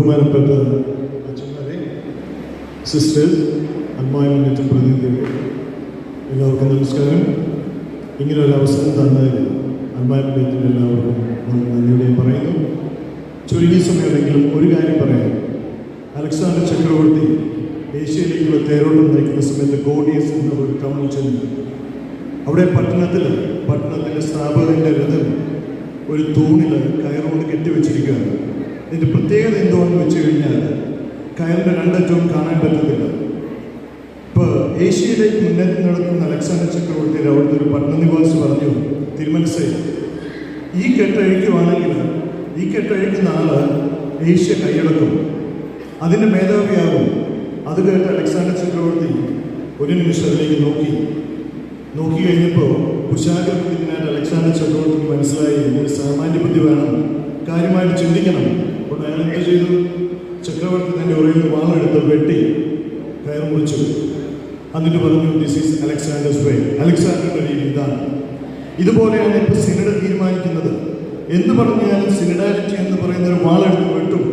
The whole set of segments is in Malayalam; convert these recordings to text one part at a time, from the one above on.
ബഹുമാനപ്പെട്ട അച്ഛന്മാരെ സിസ്റ്റേഴ്സ് അമ്മായിട്ട് പ്രതിനിധികളെ എല്ലാവർക്കും നമസ്കാരം. ഇങ്ങനെ ഒരു അവസരം തന്നതിന് അമ്മായിട്ട് എല്ലാവർക്കും നന്ദിയുടെ പറയുന്നു ചുരുങ്ങിയ സമയമെങ്കിലും ഒരു കാര്യം പറയാം. അലക്സാണ്ടർ ചക്രവർത്തി ഏഷ്യയിലേക്കുള്ള തേരോട്ടം നയിക്കുന്ന സമയത്ത് ഗോഡിയസ് എന്ന ഒരു ടൗണിൽ ചെന്നു. അവിടെ പട്ടണത്തിൽ പട്ടണത്തിന്റെ സ്ഥാപകന്റെ ഒരു തൂണിൽ കയറുകൊണ്ട് കെട്ടിവെച്ചിരിക്കുകയാണ്. ഇതിന്റെ പ്രത്യേകത എന്തുകൊണ്ടെന്ന് വെച്ച് കഴിഞ്ഞാൽ കയറിന്റെ രണ്ടറ്റവും കാണാൻ പറ്റത്തില്ല. ഇപ്പോൾ ഏഷ്യയിലേക്ക് മുന്നേറ്റം നടത്തുന്ന അലക്സാണ്ടർ ചക്രവർത്തിയിൽ അവിടുത്തെ ഒരു പട്ടണ നിവാസി പറഞ്ഞു തിരുമനസേ ഈ കെട്ടഴിക്കുവാണെങ്കിൽ ഈ കെട്ടഴിക്കുന്ന ആൾ ഏഷ്യ കൈയടക്കും. അതിന്റെ മേധാവിയാകും. അത് കേട്ട് അലക്സാണ്ടർ ചക്രവർത്തി ഒരു നിമിഷം അതിലേക്ക് നോക്കി. നോക്കി കഴിഞ്ഞപ്പോൾ കുശാഗ്രത്തിനായിട്ട് അലക്സാണ്ടർ ചക്രവർത്തിക്ക് മനസ്സിലായി ഒരു സാമാന്യ ബുദ്ധി വേണം. കാര്യമായിട്ട് ചിന്തിക്കണം. അപ്പോൾ അയാൾ എന്ത് ചെയ്തു? ചക്രവർത്തി തന്റെ ഉറയിൽ വാളെടുത്ത് വെട്ടി കയർ മുറിച്ചു. എന്നിട്ട് പറഞ്ഞു ദിസ് ഈസ് അലക്സാണ്ടേഴ്സ് വേ അലക്സാണ്ടറുടെ രീതി ഇതാണ്. ഇതുപോലെയാണ് ഇപ്പോൾ സിനഡ് തീരുമാനിക്കുന്നത്. എന്ന് പറഞ്ഞാലും സിനഡാലിറ്റി എന്ന് പറയുന്ന ഒരു വാളെടുത്ത് വെട്ടും.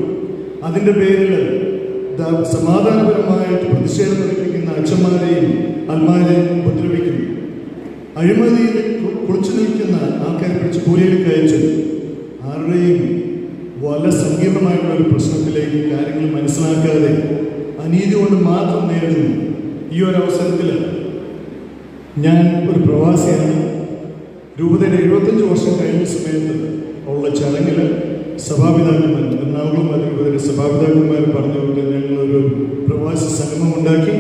അതിന്റെ പേരിൽ സമാധാനപരമായിട്ട് പ്രതിഷേധം പ്രകടിപ്പിക്കുന്ന അച്ഛന്മാരെയും അൽമാരെയും ഉപദ്രവിക്കും അഴിമതിയിൽ കുളിച്ചു നിൽക്കുന്ന ആൾക്കാരെ പിടിച്ച് കൂലിയിൽ അയച്ചു. ആരുടെയും വളരെ സങ്കീർണമായിട്ടുള്ള ഒരു പ്രശ്നത്തിലേക്ക് കാര്യങ്ങൾ മനസ്സിലാക്കാതെ അനീതി കൊണ്ട് മാത്രം നേരിടുന്നു. ഈ ഒരു അവസരത്തിൽ ഞാൻ ഒരു പ്രവാസിയാണ്. രൂപതയുടെ എഴുപത്തഞ്ച് വർഷം കഴിഞ്ഞ സമയത്ത് ഉള്ള ചടങ്ങിൽ സഭാപിതാക്കന്മാർ എറണാകുളം അതിരൂപതയുടെ സഭാപിതാക്കന്മാർ പറഞ്ഞുകൊണ്ട് ഞങ്ങളൊരു പ്രവാസി സംഗമം ഉണ്ടാക്കി.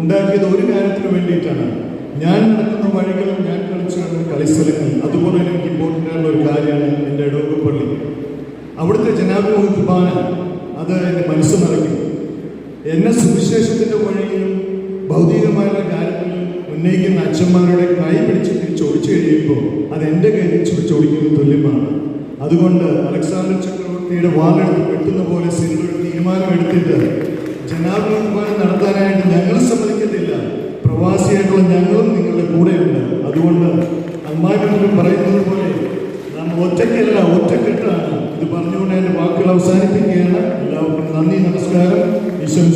ഉണ്ടാക്കിയത് ഒരു കാര്യത്തിന് വേണ്ടിയിട്ടാണ്. ഞാൻ നടക്കുന്ന വഴികളും ഞാൻ കളിച്ചു കളിസ്ഥലങ്ങൾ. അതുപോലെ തന്നെ ഒരു കാര്യമാണ് എന്റെ ഇടവകപ്പള്ളി അവിടുത്തെ ജനാഭിമുഖ കുർബാന അത് എന്റെ മനസ്സ് നിറയ്ക്കും. എന്നെ സുവിശേഷത്തിന്റെ വഴിയിലും ഭൗതികമായുള്ള കാര്യങ്ങളിലും ഉന്നയിക്കുന്ന അച്ഛന്മാരുടെ കൈ പിടിച്ച് തിരിച്ചോടിച്ചു കഴിയുമ്പോൾ അത് എന്റെ കൈ ചോദിച്ചോടിക്കുന്ന തുല്യമാണ്. അതുകൊണ്ട് അലക്സാണ്ടർ ചക്രവർത്തിയുടെ വാളെടുത്ത് വെട്ടുന്ന പോലെ സിനിമയുടെ തീരുമാനമെടുത്തിട്ട് ജനാഭിമുഖ കുർബാന നടത്താനായിട്ട് ഞങ്ങൾ സമ്മതിക്കത്തില്ല. പ്രവാസിയായിട്ടുള്ള ഞങ്ങളും നിങ്ങളുടെ കൂടെയുണ്ട്. അതുകൊണ്ട് അമ്മാരും പറയുന്നത് പോലെ ഒറ്റയ്ക്കല്ല ഒറ്റക്കെട്ടാണ്. ഇത് പറഞ്ഞുകൊണ്ട് എന്റെ വാക്കുകൾ അവസാനിപ്പിക്കുകയാണ്. എല്ലാവർക്കും നന്ദി നമസ്കാരം. ഈശ്വര